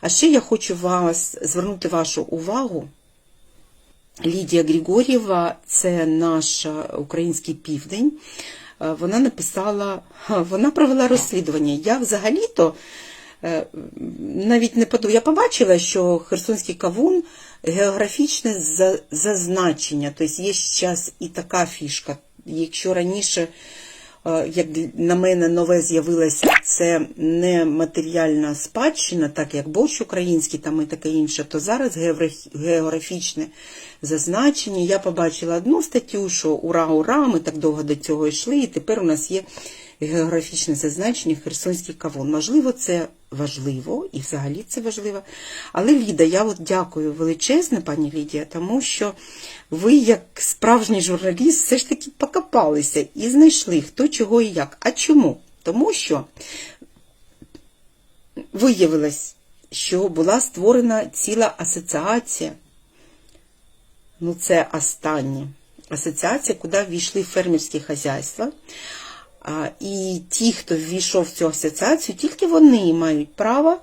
А ще я хочу вас звернути вашу увагу. Лідія Григорєва, це наш український південь. Е, Вона написала, вона провела розслідування. Я взагалі-то е, навіть не подумала. Я побачила, що Херсонський кавун географічне зазначення. Тобто є зараз і така фішка. Якщо раніше, як на мене нове з'явилося, це не матеріальна спадщина, так як борщ український там і таке інше, то зараз географічне зазначення. Я побачила одну статтю, що ура, ура, ми так довго до цього йшли, і тепер у нас є географічне зазначення Херсонський кавун. Можливо, це важливо, і взагалі це важливо. Але Ліда, я от дякую величезне, пані Лідія, тому що ви, як справжній журналіст, все ж таки покопалися і знайшли, хто чого і як. А чому? Тому що виявилось, що була створена ціла асоціація. Ну, це останнє. Асоціація, куди ввійшли фермерські хазяйства. І ті, хто ввійшов в цю асоціацію, тільки вони мають право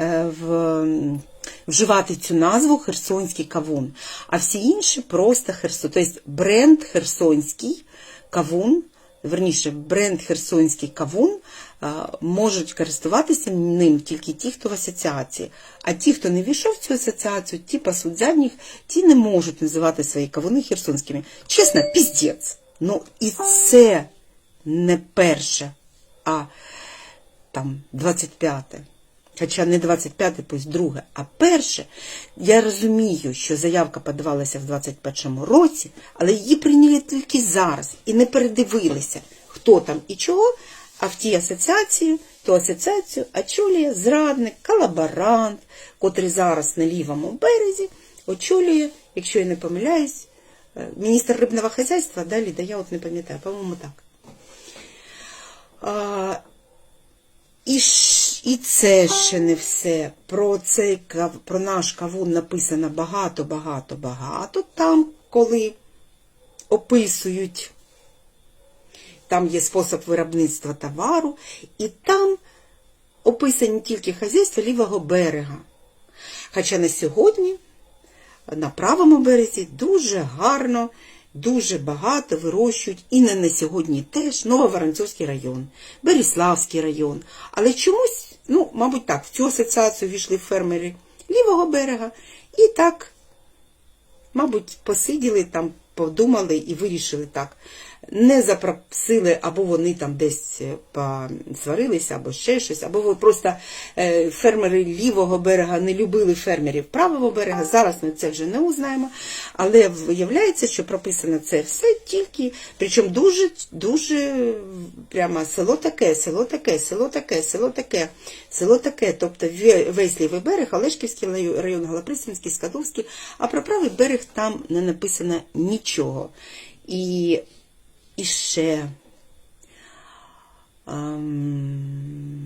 е, в, вживати цю назву Херсонський кавун. А всі інші просто Херсон. Тобто бренд Херсонський кавун, верніше, бренд Херсонський кавун е, можуть користуватися ним тільки ті, хто в асоціації. А ті, хто не війшов в цю асоціацію, ті пасуть ті не можуть називати свої кавуни херсонськими. Чесно, піздець. Ну і це не перше, а там 25-те. Хоча не 25-те, пусть друге, а перше. Я розумію, що заявка подавалася в 21-му році, але її прийняли тільки зараз і не передивилися, хто там і чого, а в тій асоціації, ту асоціацію очолює зрадник, колаборант, котрий зараз на лівому березі очолює, якщо я не помиляюсь, е, міністр рибного хазяйства, далі, да я от не пам'ятаю, по-моєму, так. І, і це ще не все. Про цей про наш кавун написано багато, багато, багато. Там, коли описують, там є спосіб виробництва товару, і там описані тільки хазяйства лівого берега. Хоча на сьогодні на правому березі дуже гарно, дуже багато вирощують і не на сьогодні теж Нововоронцовський район, Беріславський район. Але чомусь, ну, мабуть, так, в цю асоціацію війшли фермери лівого берега і так, мабуть, посиділи там, подумали і вирішили так. Не запросили, або вони там десь е, посварилися, або ще щось, або просто е, фермери лівого берега не любили фермерів правого берега. Зараз ми це вже не узнаємо. Але виявляється, що прописано це все тільки, причому дуже, дуже прямо село таке, село таке, село таке, село таке, село таке. Тобто весь лівий берег, Олешківський район, район Скадовський, а про правий берег там не написано нічого. І і ще. ем,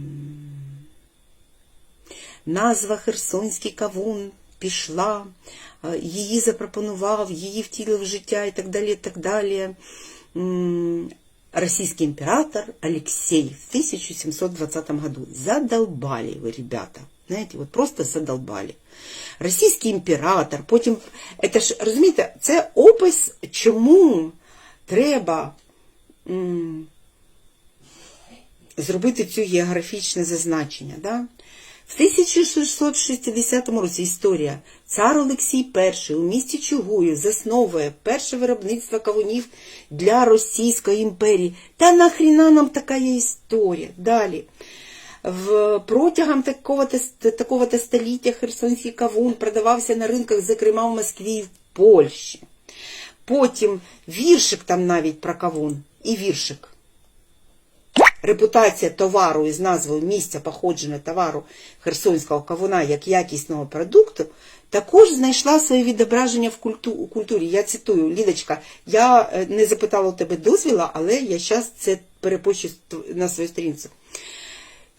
Назва Херсонський кавун пішла, е, її запропонував, її втілив в життя і так далі. і так далі. Российский император Алексей в 1720 году. Задолбали вы, ребята. Знаєте, от просто задолбали. Російський імператор, потім, це ж, розумієте, це опис, чому треба м, зробити цю географічне зазначення. Да? В 1660 році історія цар Олексій І у місті Чугуїв засновує перше виробництво кавунів для Російської імперії. Та нахріна нам така є історія? Далі. В протягом такого-то, такого-то століття херсонський кавун продавався на ринках, зокрема в Москві і в Польщі. Потім віршик там навіть про кавун і віршик. Репутація товару із назвою місця походження товару херсонського кавуна як якісного продукту також знайшла своє відображення в культу- у культурі. Я цитую, Лідочка, я е, не запитала у тебе дозвіла, але я зараз це перепощу на своїй сторінці.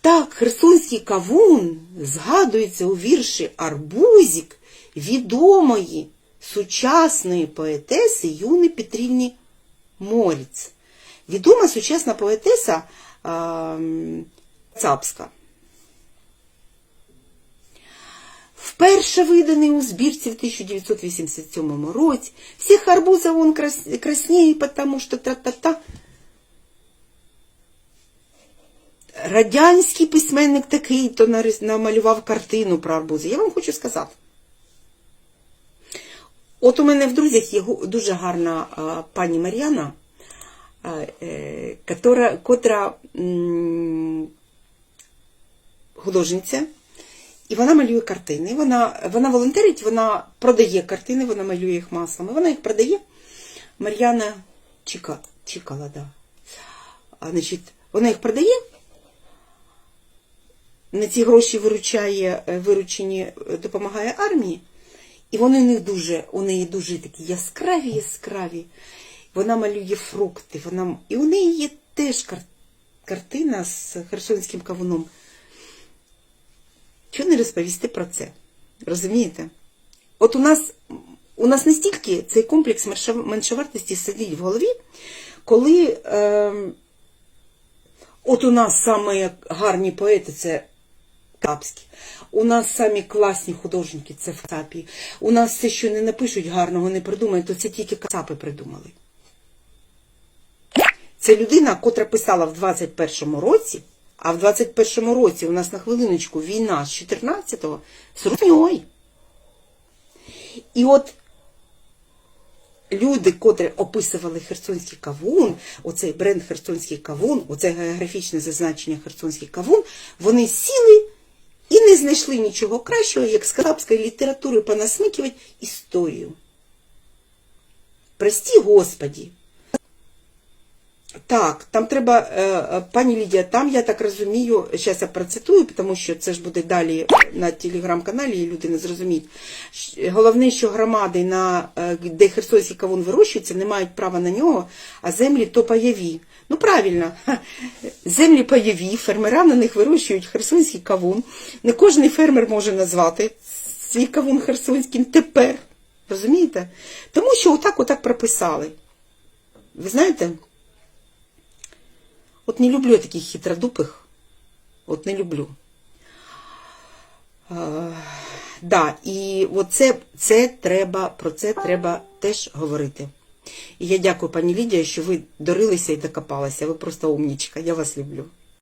Так, херсонський кавун згадується у вірші Арбузік відомої сучасної поетеси Юни Петрівні Моріц. Відома сучасна поетеса м, Цапська. Вперше виданий у збірці в 1987 році. Всіх арбуза он крас... краснее, потому що та-та-та. Радянський письменник такий то намалював картину про арбузи. Я вам хочу сказати. От у мене в друзях є дуже гарна пані Мар'яна, е, котра, котра художниця, і вона малює картини. Вона, вона волонтерить, вона продає картини, вона малює їх маслами. Вона їх продає. Мар'яна Чіка, Чікала, да. А, значить, вона їх продає. На ці гроші виручає, е, виручені е, допомагає армії. І вони них дуже, у неї дуже такі яскраві, яскраві. Вона малює фрукти. Вона... І у неї є теж кар... картина з херсонським кавуном. Чого не розповісти про це? Розумієте? От у нас, у нас настільки цей комплекс меншов- меншовартості сидить в голові, коли е, от у нас саме гарні поети це Капські. У нас самі класні художники це в Кацапі. У нас все, що не напишуть гарного, не придумають, то це тільки Кацапи придумали. Це людина, котра писала в 21-му році, а в 21-му році у нас на хвилиночку війна з 14-го з русньою. І от люди, котрі описували Херсонський кавун, оцей бренд Херсонський кавун, оце географічне зазначення Херсонський кавун, вони сіли знайшли нічого кращого, як з кацапської літератури понасмикувати історію. Прості Господі. Так, там треба, е, е, пані Лідія, там я так розумію, зараз я процитую, тому що це ж буде далі на телеграм-каналі, і люди не зрозуміють. Головне, що громади, на, е, де Херсонський кавун вирощується, не мають права на нього, а землі то пайові. Ну правильно, землі пайові, фермера на них вирощують херсонський кавун. Не кожен фермер може назвати свій кавун херсонським тепер. Розумієте? Тому що отак, отак прописали. Ви знаєте? От не люблю таких хитродупих. От не люблю. А, да, і от це, це треба, про це треба теж говорити. І я дякую, пані Лідія, що ви дорилися і докопалися. Ви просто умнічка. Я вас люблю.